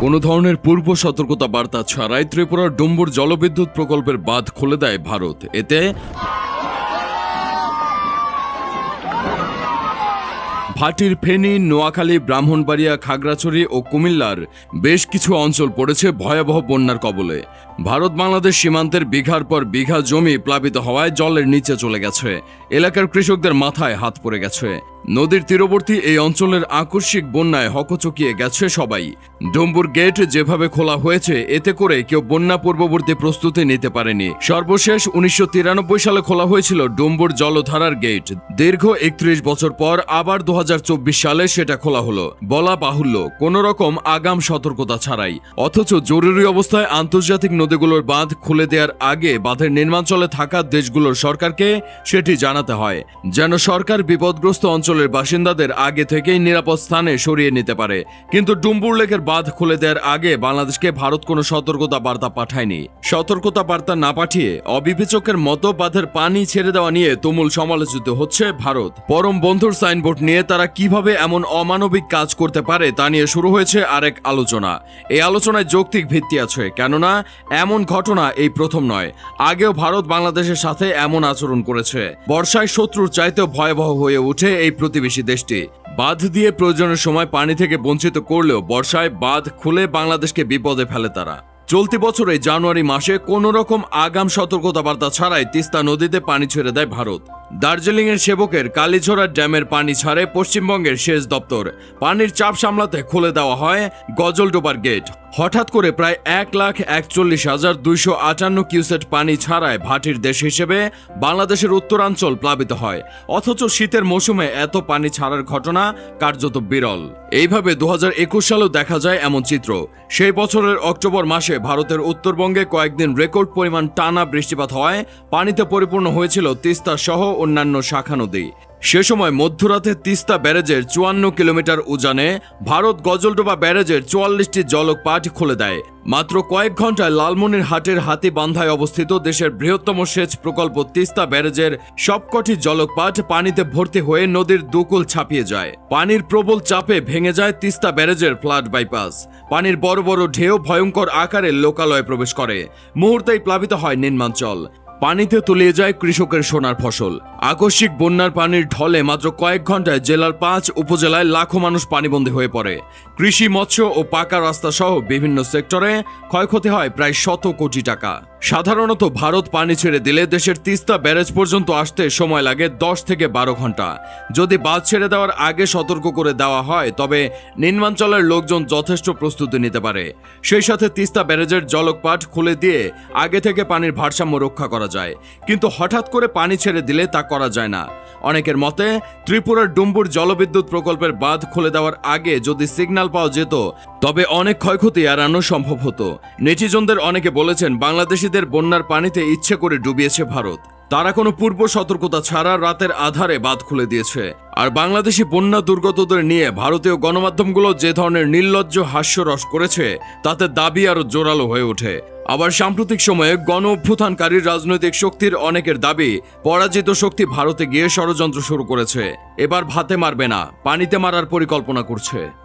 কোনো ধরনের পূর্ব সতর্কতা বার্তা ছাড়াই ত্রিপুরার ডুম্বুর জলবিদ্যুৎ প্রকল্পের বাঁধ খুলে দেয় ভারত। এতে ভাটির ফেনী, নোয়াখালী, ব্রাহ্মণবাড়িয়া, খাগড়াছড়ি ও কুমিল্লার বেশ কিছু অঞ্চল পড়েছে ভয়াবহ বন্যার কবলে। ভারত বাংলাদেশ সীমান্তের বিঘার পর বিঘা জমি প্লাবিত হওয়ায় জলের নিচে চলে গেছে। এলাকার কৃষকদের মাথায় হাত পড়ে গেছে। নদীর তীরবর্তী এই অঞ্চলের আকস্মিক বন্যায় হকচকিয়ে গেছে সবাই। ডম্বুর গেট যেভাবে খোলা হয়েছে, এতে করে কেউ বন্যা পূর্ববর্তী প্রস্তুতি নিতে পারেনি। সর্বশেষ উনিশশো সালে খোলা হয়েছিল ডম্বুর জলধারার গেট। দীর্ঘ একত্রিশ বছর পর আবার দু হাজার চব্বিশ সালে সেটা খোলা হলো। বলা বাহুল্য, কোন রকম আগাম সতর্কতা ছাড়াই। অথচ জরুরি অবস্থায় আন্তর্জাতিক নদীগুলোর বাঁধ খুলে দেওয়ার আগে বাঁধের নির্মাঞ্চলে থাকা দেশগুলোর সরকারকে সেটি জানাতে হয়। যেন সরকার বিপদগ্রস্ত অঞ্চলের বাসিন্দাদের আগে থেকেই নিরাপদ স্থানে সরিয়ে নিতে পারে। কিন্তু ডুম্বুর লেকের বাঁধ খুলে দেওয়ার আগে বাংলাদেশকে ভারত কোনো সতর্কতা বার্তা পাঠায়নি। সতর্কতা বার্তা না পাঠিয়ে অবিবেচকের মতো বাঁধের পানি ছেড়ে দেওয়া নিয়ে তুমুল সমালোচিত হচ্ছে ভারত। পরম বন্ধুর সাইনবোর্ড নিয়ে তারা কীভাবে এমন অমানবিক কাজ করতে পারে তা নিয়ে শুরু হয়েছে আরেক আলোচনা। এই আলোচনায় যৌক্তিক ভিত্তি আছে, কেননা এমন ঘটনা এই প্রথম নয়। আগেও ভারত বাংলাদেশের সাথে এমন আচরণ করেছে। বর্ষায় শত্রুর চাইতেও ভয়াবহ হয়ে উঠে এই প্রতিবেশী দেশটি। বাঁধ দিয়ে প্রয়োজনের সময় পানি থেকে বঞ্চিত করলেও বর্ষায় বাঁধ খুলে বাংলাদেশকে বিপদে ফেলে তারা। চলতি বছরে জানুয়ারি মাসে কোনো রকম আগাম সতর্কতা বার্তা ছাড়াই তিস্তা নদীতে পানি ছেড়ে দেয় ভারত। দার্জিলিং এর সেবকের কালীছড়া ড্যামের পানি ছাড়ে পশ্চিমবঙ্গের সেচ দপ্তর। পানির চাপ সামলাতে খুলে দেওয়া হয় গজলডোবার গেট। হঠাৎ করে প্রায় এক লাখ একচল্লিশ হাজার দুইশো আটান্ন কিউসেট পানি ছাড়ায় ভাটির দেশ হিসেবে বাংলাদেশের উত্তরাঞ্চল প্লাবিত হয়। অথচ শীতের মৌসুমে এত পানি ছাড়ার ঘটনা কার্যত বিরল। এইভাবে দু হাজার একুশ সালেও দেখা যায় এমন চিত্র। সেই বছরের অক্টোবর মাসে ভারতের উত্তরবঙ্গে কয়েকদিন রেকর্ড পরিমাণ টানা বৃষ্টিপাত হওয়ায় পানিতে পরিপূর্ণ হয়েছিল তিস্তা সহ অন্যান্য শাখা নদী। সে সময় মধ্যরাতে তিস্তা ব্যারেজের চুয়ান্ন কিলোমিটার উজানে ভারত গজলডোবা ব্যারেজের চুয়াল্লিশটি জলকপাট খুলে দেয়। মাত্র কয়েক ঘন্টায় লালমনির হাটের হাতি বান্ধায় অবস্থিত দেশের বৃহত্তম সেচ প্রকল্প তিস্তা ব্যারেজের সবকটি জলকপাট পানিতে ভর্তি হয়ে নদীর দুকুল ছাপিয়ে যায়। পানির প্রবল চাপে ভেঙে যায় তিস্তা ব্যারেজের ফ্লাড বাইপাস। পানির বড় বড় ঢেউ ভয়ঙ্কর আকারে লোকালয়ে প্রবেশ করে। মুহূর্তেই প্লাবিত হয় নির্মাঞ্চল পানিতে তলিয়ে যায় কৃষকের সোনার ফসল। আকস্মিক বন্যার পানির ঢলে মাত্র কয়েক ঘন্টায় জেলার পাঁচ উপজেলায় লাখো মানুষ পানিবন্দী হয়ে পড়ে। কৃষি, মৎস্য ও পাকা রাস্তা সহ বিভিন্ন সেক্টরে ক্ষয়ক্ষতি হয় প্রায় শত কোটি টাকা। সাধারণত ভারত পানি ছেড়ে দিলে দেশের তিস্তা ব্যারেজ পর্যন্ত আসতে সময় লাগে দশ থেকে বারো ঘণ্টা যদি বাঁধ ছেড়ে দেওয়ার আগে সতর্ক করে দেওয়া হয়, তবে নিম্নাঞ্চলের লোকজন যথেষ্ট প্রস্তুতি নিতে পারে। সেই সাথে তিস্তা ব্যারেজের জলকপাট খুলে দিয়ে আগে থেকে পানির ভারসাম্য রক্ষা করা যায়, কিন্তু হঠাৎ করে পানি ছেড়ে দিলে তা করা যায় না। অনেকের মতে, ত্রিপুরার ডুম্বুর জলবিদ্যুৎ প্রকল্পের বাঁধ খুলে দেওয়ার আগে যদি সিগন্যাল পাওয়া যেত, তবে অনেক ক্ষয়ক্ষতি এড়ানো সম্ভব হতো। নেটিজনদের অনেকে বলেছেন, বাংলাদেশিদের বন্যার পানিতে ইচ্ছে করে ডুবিয়েছে ভারত। তারা কোনো পূর্ব সতর্কতা ছাড়া রাতের আধারে বাঁধ খুলে দিয়েছে। আর বাংলাদেশি বন্যা দুর্গতদের নিয়ে ভারতীয় গণমাধ্যমগুলো যে ধরনের নির্লজ্জ হাস্যরস করেছে, তাতে দাবি আরও জোরালো হয়ে ওঠে। আবার সাম্প্রতিক সময়ে গণ অভ্যুত্থানকারী রাজনৈতিক শক্তির অনেকের দাবি, পরাজিত শক্তি ভারতে গিয়ে ষড়যন্ত্র শুরু করেছে। এবার ভাতে মারবে না, পানিতে মারার পরিকল্পনা করছে।